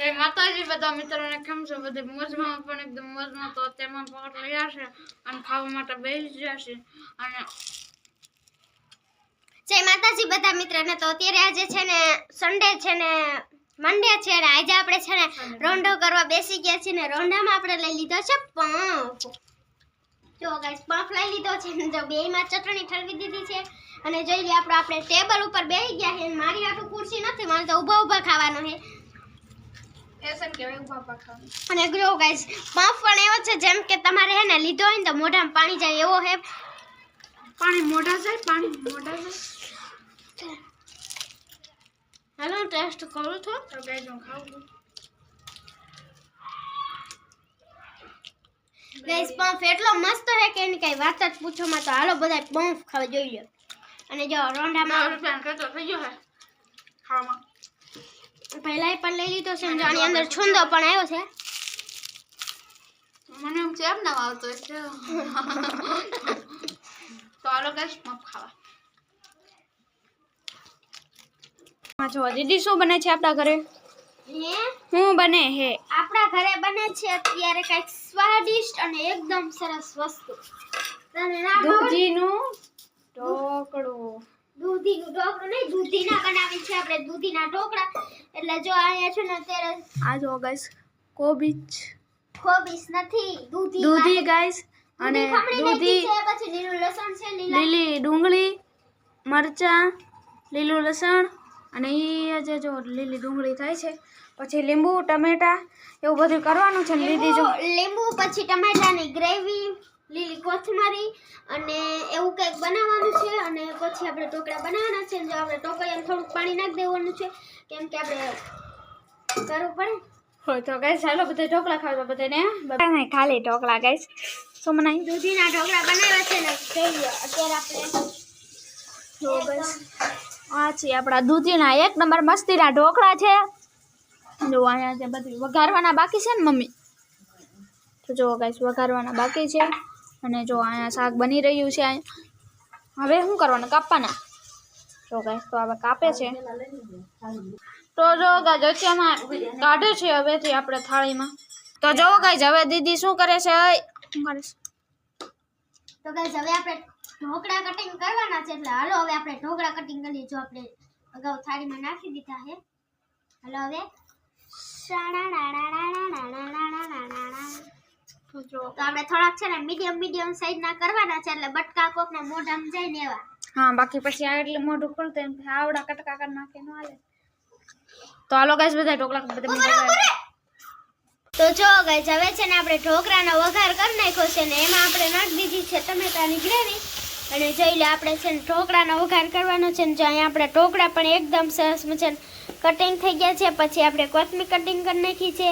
જય માતાજી બધા મિત્રોને કેમ છો બધે મોજમાં પણ એકદમ મોજમાં તો તેમાં પકડ રહ્યા છે અને ખાવા માટે બેસી છે અને જય માતાજી બધા મિત્રોને તો અત્યારે આજે છે ને સન્ડે છે ને મંડે છે ને આજે આપણે છે ને રોંડો કરવા બેસી ગયા છીએ ને રોંડામાં આપણે લઈ લીધો છે પંફ જો ગાઈસ પંફ લઈ લીધો છે ને જો બેયમાં ચટણી ઠલવી દીધી છે અને જોઈ લે આપણે આપણે ટેબલ ઉપર બેસી ગયા છે મારી હાટુ ખુરશી નથી મારે તો ઊભા ઊભા ખાવાનું છે કહેવાય ઊભા અને ગ્રો ગાઈસ પંપ પણ એવો છે જેમ કે તમારે હે ને લીધો હોય ને તો મોઢામાં પાણી જાય એવો હે. પાણી મોઢા જાય પાણી મોઢા જાય. હાલો ટેસ્ટ કરું છું. તો ગાઈસ હું ખાઉં ગાઈસ પંફ એટલો મસ્ત હે કે એની કઈ વાત જ પૂછો માં તો હાલો બધા પંફ ખાવા જોઈ લો અને જો રોંઢામાં રૂપિયા કહેતો થઈ ગયો હે. ખાવામાં. પહેલા પણ લઈ લીધો છે અને આની અંદર છુંદો પણ આવ્યો છે. મને એમ કેમ ના આવતો છે તો આલો ગાઈસ મફ ખાવા. જો દીદી શું બને છે આપણા ઘરે? હું? બને હે? આપણા ઘરે બને છે અત્યારે કંઈક સ્વાદિષ્ટ અને એકદમ સરસ વસ્તુ. તને ના ખબર? દૂધીનું દૂધીનું ઢોકળું નહીં દૂધીના બનાવી છે આપણે દૂધીના ઢોકળા. એટલે જો અહીંયા છે ને અત્યારે આ જો. ગાઈસ કોબીજ ખોબીસ નથી દૂધી દૂધી ગાઈસ અને દૂધી પછી લીલું લસણ છે લીલી ડુંગળી મરચાં લીલું લસણ અને એ જે જો લીલી ડુંગળી થાય છે પછી લીંબુ ટમેટા એવું બધું કરવાનું છે દીદી જો. લીંબુ પછી ટમેટાની ગ્રેવી લીલી કોથમરી અને એવું કંઈક બનાવવાનું અને પછી આપણે ઢોકળા બનાવવાના છે. જો આપણે ઢોકળિયામાં થોડુંક પાણી નાખી દેવાનું છે. કેમ કે આપણે કરવું પડે. હોય તો ગાઈસ ચાલો બધા ઢોકળા ખાવા બધાને. ખાલી ઢોકળા ગાઈસ. શું બનાવી દૂધીના ઢોકળા બનાવ્યા છે ને જોઈ લો અત્યારે આપણે જો ગાઈસ આ છે આપણા દૂધીના એક નંબર મસ્તીના ઢોકળા છે. જો અહીંયા છે બધું વઘારવાના બાકી છે ને મમ્મી? તો જો ગાઈસ વઘારવાના બાકી છે. અને જો અહીંયા શાક બની રહ્યું છે અહીંયા. હવે શું કરવાનું? કાપવાના? જો ગાય તો હવે કાપે છે. તો જો ગાય અત્યારમાં કાઢે છે હવેથી આપણે થાળીમાં. તો જો ગાય હવે દીદી શું કરે છે? શું કરે છે? તો ગાય હવે આપણે ઢોકળા કટિંગ કરવાના છે એટલે હાલો હવે આપણે ઢોકળા કટિંગ કરીએ જો આપણે અગાઉ થાળીમાં નાખી દીધા છે. હાલો હવે. તો આપણે થોડાક છે ને મીડિયમ મીડિયમ સાઈઝના કરવાના છે એટલે બટકા કોકના મોઢામાં જાય ને એવા. હા બાકી પછી આ એટલે મોઢું ખોલતું એમ આવડા કટકા કરી નાખે ન હાલે. તો હાલો ગાઈસ બધા ઢોકળા બધા તો જો ગાઈસ હવે છે ને આપણે ઢોકળાનો વઘાર કરી નાખ્યો છે ને એમાં આપણે નાખી દીધી છે ટમેટાની ગ્રેવી અને જોઈ લે આપણે છે ને ઢોકળાનો વઘાર કરવાનો છે ને જો અહીંયા આપણે ઢોકળા પણ એકદમ સરસ મજાના કટિંગ થઈ ગયા છે. પછી આપણે કોથમી કટિંગ કરી નાખી છે.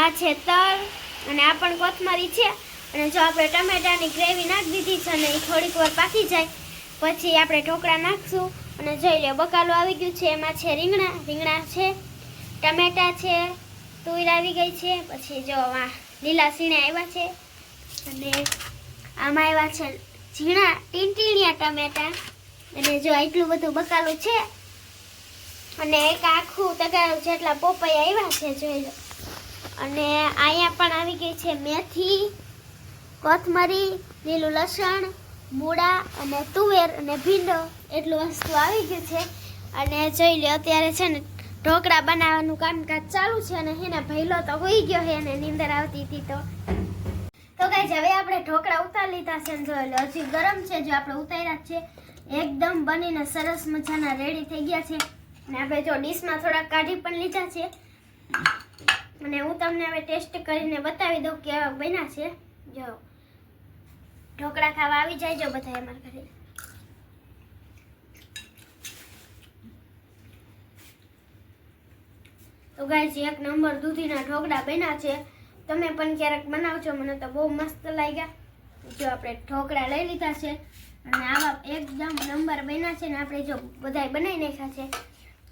આ છે તલ અને આ પણ કોથમરી છે. અને જો આપણે ટમેટાની ગ્રેવી નાખી દીધી છે અને એ થોડીક વાર પાકી જાય, પછી આપણે ઢોકળા નાખશું. અને જોઈ લો બકાલું આવી ગયું છે. એમાં છે રીંગણા. રીંગણા છે, ટમેટા છે તુર આવી ગઈ છે. પછી જો લીલા સીણા આવ્યા છે. અને આમાં આવ્યા છે ઝીણા ટીંટીણિયા ટમેટા. અને જો એટલું બધું બકાલું છે. અને એક આખું તગારું જેટલા પોપૈયા આવ્યા છે, જોઈ લો અને અહીંયા પણ આવી ગઈ છે મેથી, કોથમરી, લીલું લસણ, મૂળા અને તુવેર અને ભીંડો. એટલું વસ્તુ આવી ગયું છે. અને જોઈ લો અત્યારે છે ને ઢોકળા બનાવવાનું કામકાજ ચાલુ છે અને એને ભૈલો તો હોઈ ગયો છે અને નીંદર આવતી હતી તો. તો ગાઈસ હવે આપણે ઢોકળા ઉતારી લીધા છે ને જોઈ લો હજી ગરમ છે, જો આપણે ઉતાર્યા છે. એકદમ બનીને સરસ મજાના રેડી થઈ ગયા છે. અને આપણે જો ડીશમાં થોડાક કાઢી પણ લીધા છે. અને હું તમને હવે ટેસ્ટ કરીને બતાવી દઉં કેવા બન્યા છે. જો, ઢોકળા ખાવા આવી જાય જો બધા અમારા ઘરે. તો ગાય એક નંબર દૂધીના ઢોકળા બન્યા છે. તમે પણ ક્યારેક બનાવજો, મને તો બહુ મસ્ત લાગ્યા. જો, આપણે ઢોકળા લઈ લીધા છે. અને આવા એકદમ નંબર બન્યા છે ને, આપણે જો બધાય બનાવી નાખ્યા છે.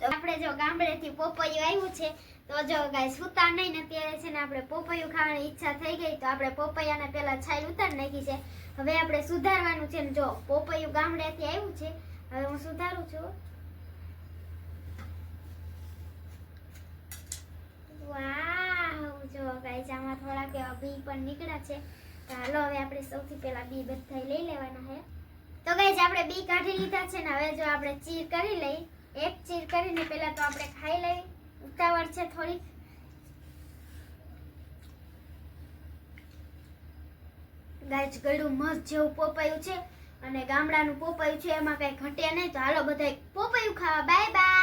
તો આપણે જો ગામડેથી પોપૈયું આવ્યું છે તો જો ગાય સુતા નહીં ને ત્યારે છે ને આપણે પોપૈયું ખાવાની ઈચ્છા થઈ ગઈ તો આપણે પોપૈયાને પહેલાં છાલ ઉતારી નાખી છે. હવે આપણે સુધારવાનું છે ને જો, પોપૈયું ગામડેથી આવ્યું છે. હવે હું સુધારું છું. વાહ બી પણ નીકળ્યા છે. હાલો હવે આપણે સૌથી પહેલાં બી બધા લઈ લેવાના છે. તો ગાઈઝ આપણે બી કાઢી લીધા છે ને હવે જો આપણે ચીર કરી લઈ. એક ચીર કરીને પહેલાં તો આપણે ખાઈ લઈ. ઉતાવળ છે થોડીક. ગાય ગળું મસ્ત જેવું પોપાયું છે અને ગામડાનું પોપાયું છે, એમાં કઈ ઘટે નહીં. તો હાલો બધા પોપાયું ખાવા. Bye bye.